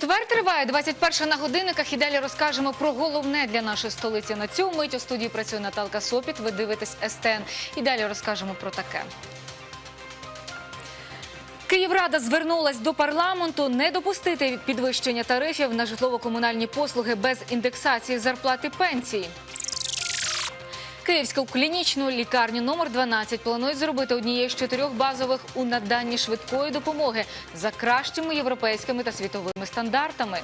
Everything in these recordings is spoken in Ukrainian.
Четвер триває 21 на годинниках. І далі розкажемо про головне для нашої столиці. На цю мить у студії працює Наталка Сопіт. Ви дивитесь СТН. І далі розкажемо про таке. Київрада звернулась до парламенту не допустити підвищення тарифів на житлово-комунальні послуги без індексації зарплати пенсії. Київську клінічну лікарню номер 12 планують зробити однією з чотирьох базових у наданні швидкої допомоги за кращими європейськими та світовими стандартами.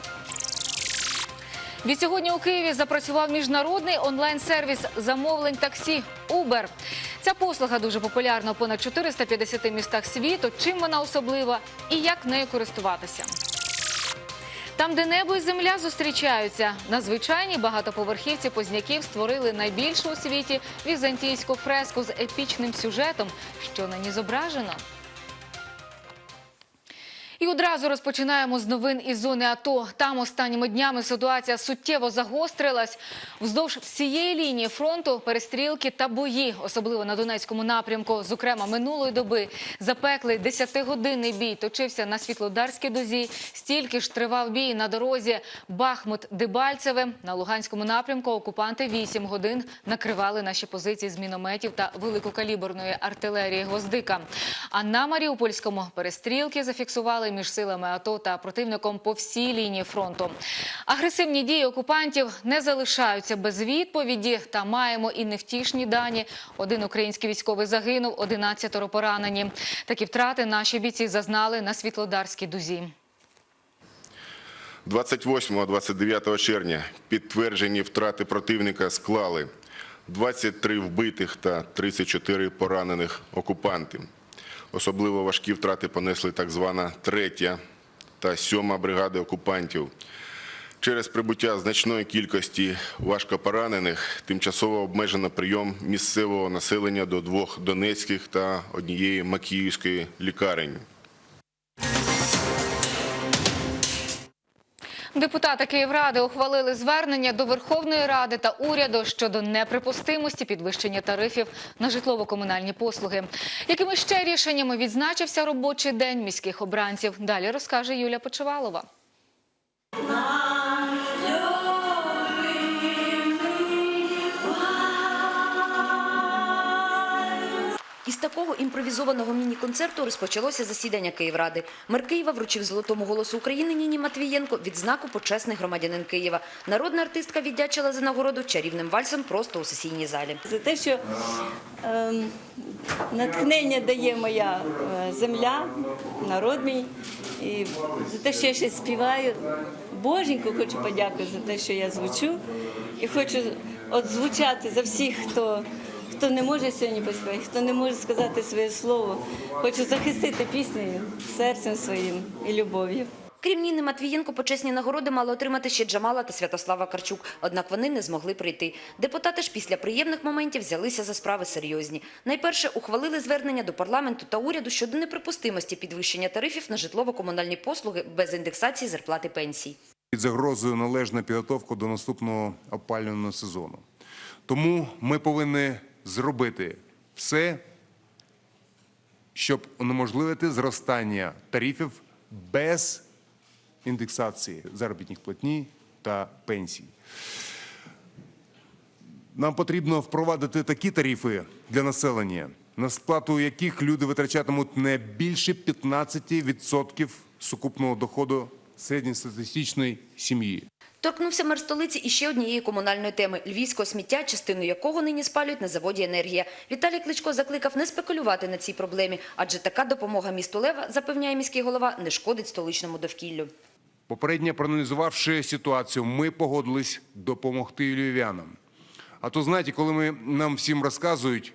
Відсьогодні у Києві запрацював міжнародний онлайн-сервіс замовлень таксі Uber. Ця послуга дуже популярна у понад 450 містах світу. Чим вона особлива і як нею користуватися? Там, де небо і земля зустрічаються, на звичайній багатоповерхівці позняків створили найбільшу у світі візантійську фреску з епічним сюжетом, що на ній зображено. І одразу розпочинаємо з новин із зони АТО. Там останніми днями ситуація суттєво загострилась. Вздовж всієї лінії фронту перестрілки та бої, особливо на Донецькому напрямку. Зокрема, минулої доби запеклий 10-годинний бій точився на Світлодарській дозі. Стільки ж тривав бій на дорозі Бахмут-Дебальцеве. На Луганському напрямку окупанти 8 годин накривали наші позиції з мінометів та великокаліберної артилерії «Гвоздика». А на Маріупольському перестрілки зафіксували між силами АТО та противником по всій лінії фронту. Агресивні дії окупантів не залишаються без відповіді. Та маємо і невтішні дані. Один український військовий загинув, 11 поранені. Такі втрати наші бійці зазнали на Світлодарській дузі. 28-29 червня підтверджені втрати противника склали 23 вбитих та 34 поранених окупанти. Особливо важкі втрати понесли так звана третя та сьома бригади окупантів. Через прибуття значної кількості важкопоранених тимчасово обмежено прийом місцевого населення до двох донецьких та однієї макіївської лікарень. Депутати Київради ухвалили звернення до Верховної Ради та уряду щодо неприпустимості підвищення тарифів на житлово-комунальні послуги. Якими ще рішеннями відзначився робочий день міських обранців? Далі розкаже Юля Почивалова. Із такого імпровізованого міні-концерту розпочалося засідання Київради. Мер Києва вручив золотому голосу України Ніні Матвієнко відзнаку почесний громадянин Києва. Народна артистка віддячила за нагороду чарівним вальсом просто у сесійній залі. За те, що ем, натхнення дає моя е, земля, народ мій. І за те, що я ще співаю. Боженьку хочу подякувати за те, що я звучу. І хочу от звучати за всіх, хто, хто не може сьогодні поспівати, хто не може сказати своє слово. Хочу захистити піснею, серцем своїм і любов'ю. Крім Ніни Матвієнко, почесні нагороди мали отримати ще Джамала та Святослава Карчук, однак вони не змогли прийти. Депутати ж після приємних моментів взялися за справи серйозні. Найперше ухвалили звернення до парламенту та уряду щодо неприпустимості підвищення тарифів на житлово-комунальні послуги без індексації зарплати пенсій. під загрозою належна підготовка до наступного опалювального сезону. Тому ми повинні зробити все, щоб унеможливити зростання тарифів без індексації заробітних платні та пенсій. Нам потрібно впровадити такі тарифи для населення, на сплату яких люди витрачатимуть не більше 15% сукупного доходу середньостатистичної сім'ї. Торкнувся мер столиці і ще однієї комунальної теми – львівського сміття, частину якого нині спалюють на заводі «Енергія». Віталій Кличко закликав не спекулювати на цій проблемі, адже така допомога місту Лева, запевняє міський голова, не шкодить столичному довкіллю. Попередньо проаналізувавши ситуацію, ми погодились допомогти львів'янам. А то, знаєте, коли ми, нам всім розказують,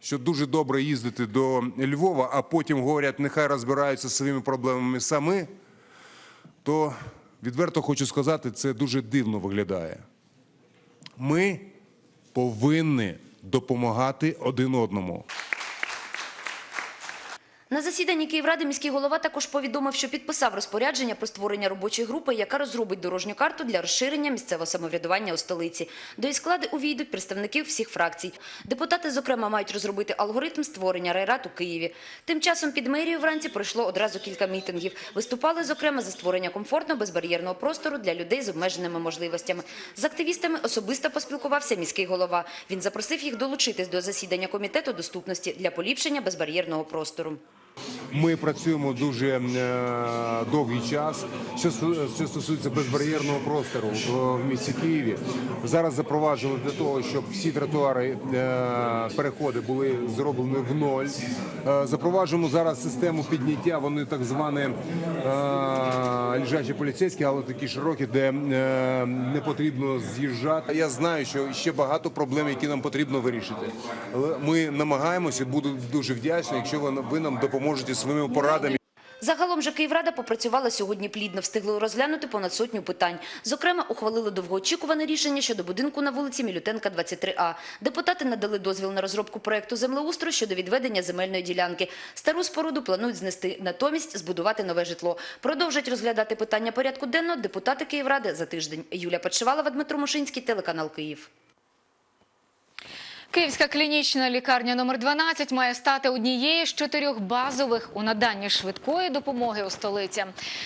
що дуже добре їздити до Львова, а потім говорять, нехай розбираються своїми проблемами самі, то відверто хочу сказати, це дуже дивно виглядає. Ми повинні допомагати один одному. На засіданні Київради міський голова також повідомив, що підписав розпорядження про створення робочої групи, яка розробить дорожню карту для розширення місцевого самоврядування у столиці. До її складу увійдуть представники всіх фракцій. Депутати, зокрема, мають розробити алгоритм створення райрад у Києві. Тим часом під мерією вранці пройшло одразу кілька мітингів. Виступали, зокрема, за створення комфортного безбар'єрного простору для людей з обмеженими можливостями. З активістами особисто поспілкувався міський голова. Він запросив їх долучитись до засідання комітету доступності для поліпшення безбар'єрного простору. Ми працюємо дуже е, довгий час. Що, стосується безбар'єрного простору в, в місті Києві, зараз запроваджували для того, щоб всі тротуари, е, переходи були зроблені в ноль. Е, запроваджуємо зараз систему підняття. Вони так звані е, лежачі поліцейські, але такі широкі, де е, не потрібно з'їжджати. Я знаю, що ще багато проблем, які нам потрібно вирішити. Ми намагаємося. Буду дуже вдячний, якщо ви, нам допоможете своїми порадами. Загалом же Київрада попрацювала сьогодні плідно, встигли розглянути понад сотню питань. Зокрема, ухвалили довгоочікуване рішення щодо будинку на вулиці Мілютенка, 23А. Депутати надали дозвіл на розробку проекту землеустрою щодо відведення земельної ділянки. Стару споруду планують знести, натомість збудувати нове житло. Продовжать розглядати питання порядку денного депутати Київради за тиждень. Юлія Подшивалова, Дмитро Мушинський, телеканал Київ. Київська клінічна лікарня номер 12 має стати однією з чотирьох базових у наданні швидкої допомоги у столиці.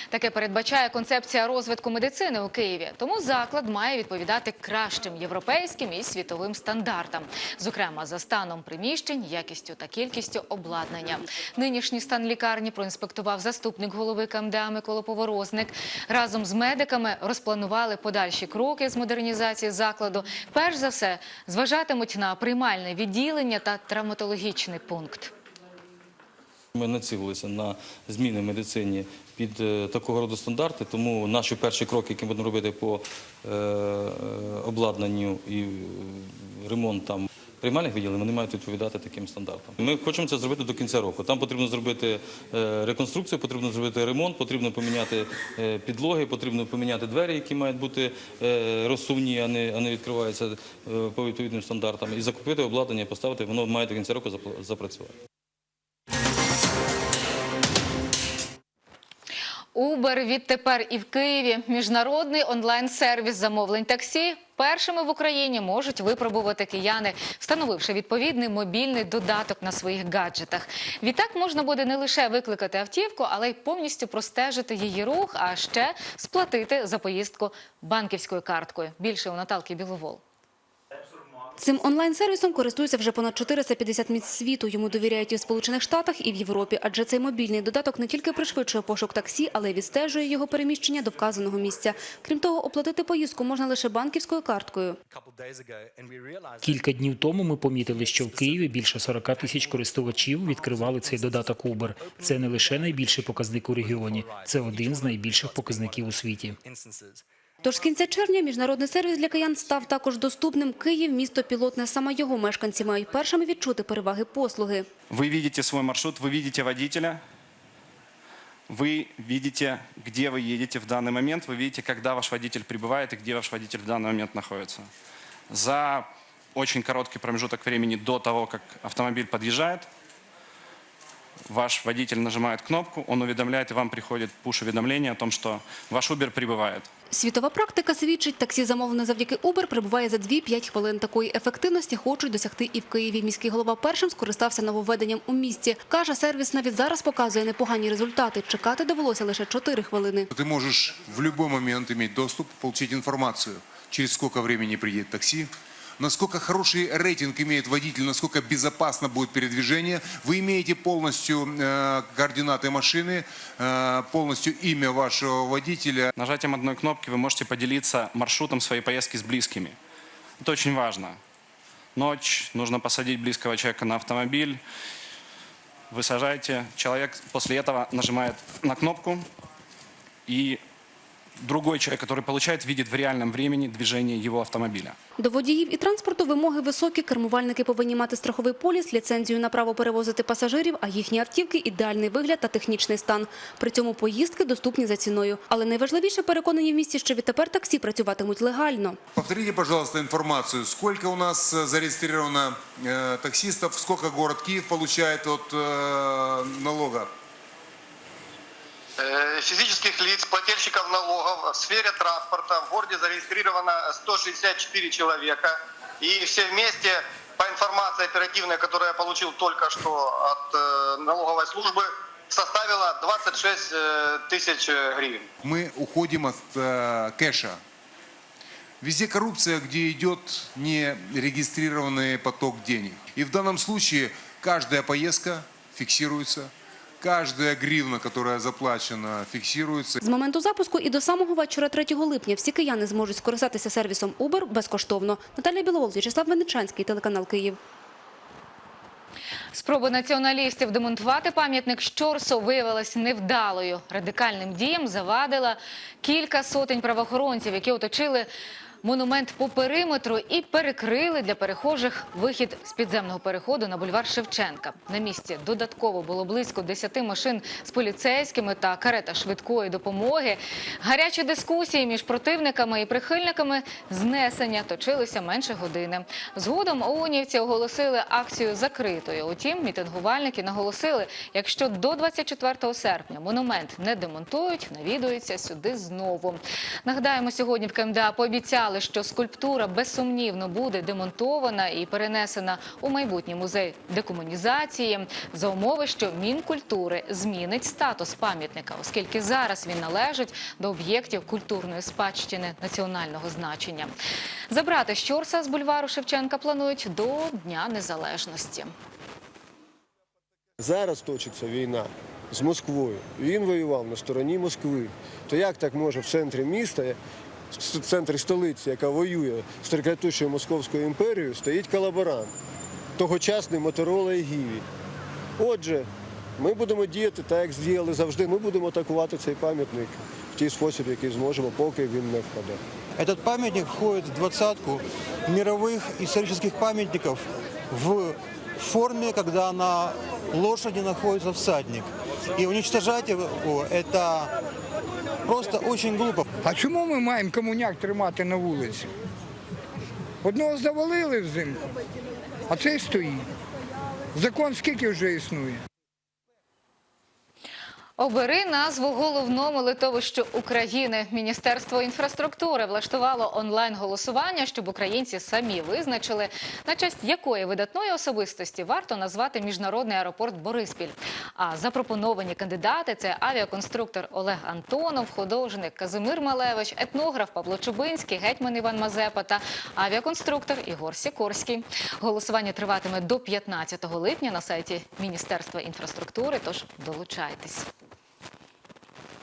Таке передбачає концепція розвитку медицини у Києві. Тому заклад має відповідати кращим європейським і світовим стандартам, зокрема за станом приміщень, якістю та кількістю обладнання. Нинішній стан лікарні проінспектував заступник голови КМДА Микола Поворозник. Разом з медиками розпланували подальші кроки з модернізації закладу. Перш за все, зважатимуть на приймальне відділення та травматологічний пункт. Ми націлилися на зміни в медицині під е, такого роду стандарти, тому наші перші кроки, які будемо робити по е, е, обладнанню і ремонтам приймальних відділень, вони мають відповідати таким стандартам. Ми хочемо це зробити до кінця року. Там потрібно зробити е, реконструкцію, потрібно зробити ремонт, потрібно поміняти е, підлоги, потрібно поміняти двері, які мають бути е, розсувні, а не, а не відкриваються по відповідним стандартам, і закупити обладнання, поставити, воно має до кінця року запрацювати. Uber відтепер і в Києві. Міжнародний онлайн-сервіс замовлень таксі. Першими в Україні можуть випробувати кияни, встановивши відповідний мобільний додаток на своїх гаджетах. Відтак можна буде не лише викликати автівку, але й повністю простежити її рух, а ще сплатити за поїздку банківською карткою. Більше у Наталки Біловол. Цим онлайн-сервісом користуються вже понад 450 місць світу. Йому довіряють і в Сполучених Штатах, і в Європі. Адже цей мобільний додаток не тільки пришвидшує пошук таксі, але й відстежує його переміщення до вказаного місця. Крім того, оплатити поїздку можна лише банківською карткою. Кілька днів тому ми помітили, що в Києві більше 40 тисяч користувачів відкривали цей додаток Uber. Це не лише найбільший показник у регіоні, це один з найбільших показників у світі. Тож з кінця червня міжнародний сервіс для киян став також доступним. Київ – місто пілотне. Саме його мешканці мають першими відчути переваги послуги. Вы видите свой маршрут, вы видите водителя, вы видите, где вы едете в данный момент, вы видите, когда ваш водитель прибывает и где ваш водитель в данный момент находится. За очень короткий промежуток времени до того, как автомобиль подъезжает, ваш водитель нажимает кнопку, он уведомляет, и вам приходит пуш-уведомление о том, что ваш Uber прибывает. Світова практика свідчить, таксі замовлене завдяки Uber прибуває за 2-5 хвилин. Такої ефективності хочуть досягти і в Києві. Міський голова першим скористався нововведенням у місті. Каже, сервіс навіть зараз показує непогані результати. Чекати довелося лише 4 хвилини. Ты можешь в любой момент иметь доступ, получить информацию, через сколько времени приедет такси, насколько хороший рейтинг имеет водитель, насколько безопасно будет передвижение. Вы имеете полностью э, координаты машины, э, полностью имя вашего водителя. Нажатием одной кнопки вы можете поделиться маршрутом своей поездки с близкими. Это очень важно. Ночь, нужно посадить близкого человека на автомобиль. Вы сажаете, человек после этого нажимает на кнопку, и другой человек, который получает, видит в реальном времени движение его автомобиля. До водіїв і транспорту вимоги високі. Кермувальники повинні мати страховий поліс, ліцензію на право перевозити пасажирів, а їхні автівки – ідеальний вигляд та технічний стан. При цьому поїздки доступні за ціною. Але найважливіше переконані в місті, що відтепер таксі працюватимуть легально. Повторите, пожалуйста, информацию. Сколько у нас э, зарегистрировано э, таксистов, сколько город Киев получает от э, налога? Э, физических лиц, плательщиков налогов в сфере транспорта в городе зарегистрировано 164 человека. И все вместе, по информации оперативной, которую я получил только что от э, налоговой службы, составила 26 э, тысяч гривен. Мы уходим от э, кэша. Везде коррупция, где идет нерегистрированный поток денег. И в данном случае каждая поездка фиксируется, каждая гривна, которая заплачена, фиксируется. З моменту запуску і до самого вечора 3 липня всі кияни зможуть скористатися сервісом Uber безкоштовно. Наталя Біловол, В'ячеслав Венечанський, телеканал Київ. Спроба націоналістів демонтувати пам'ятник Щорсу виявилась невдалою. Радикальним діям завадила кілька сотень правоохоронців, які оточили монумент по периметру і перекрили для перехожих вихід з підземного переходу на бульвар Шевченка. На місці додатково було близько 10 машин з поліцейськими та карета швидкої допомоги. Гарячі дискусії між противниками і прихильниками знесення точилися менше години. Згодом ОУНівці оголосили акцію закритою. Утім, мітингувальники наголосили, якщо до 24 серпня монумент не демонтують, навідуються сюди знову. Нагадаємо, сьогодні в КМДА пообіцяли, що скульптура безсумнівно буде демонтована і перенесена у майбутній музей декомунізації за умови, що Мінкультури змінить статус пам'ятника, оскільки зараз він належить до об'єктів культурної спадщини національного значення. Забрати Щорса з бульвару Шевченка планують до Дня Незалежності. Зараз точиться війна з Москвою. Він воював на стороні Москви. То як так може в центрі міста, в центрі столиці, яка воює з трикратучою Московською імперією, стоїть колаборант, тогочасний Моторола і Гіві. Отже, ми будемо діяти так, як діяли завжди. Ми будемо атакувати цей пам'ятник в тій спосіб, який зможемо, поки він не впаде. Этот памятник входит в двадцатку мировых исторических памятников в форме, когда на лошади находится всадник. И уничтожать его – это просто очень глупо. А чому ми маємо комуняк тримати на вулиці? Одного завалили взимку, а цей стоїть. Закон скільки вже існує? Обери назву головному литовищу України. Міністерство інфраструктури влаштувало онлайн-голосування, щоб українці самі визначили, на честь якої видатної особистості варто назвати міжнародний аеропорт Бориспіль. А запропоновані кандидати це авіаконструктор Олег Антонов, художник Казимир Малевич, етнограф Павло Чубинський, гетьман Іван Мазепа та авіаконструктор Ігор Сікорський. Голосування триватиме до 15 липня на сайті Міністерства інфраструктури. Тож долучайтесь.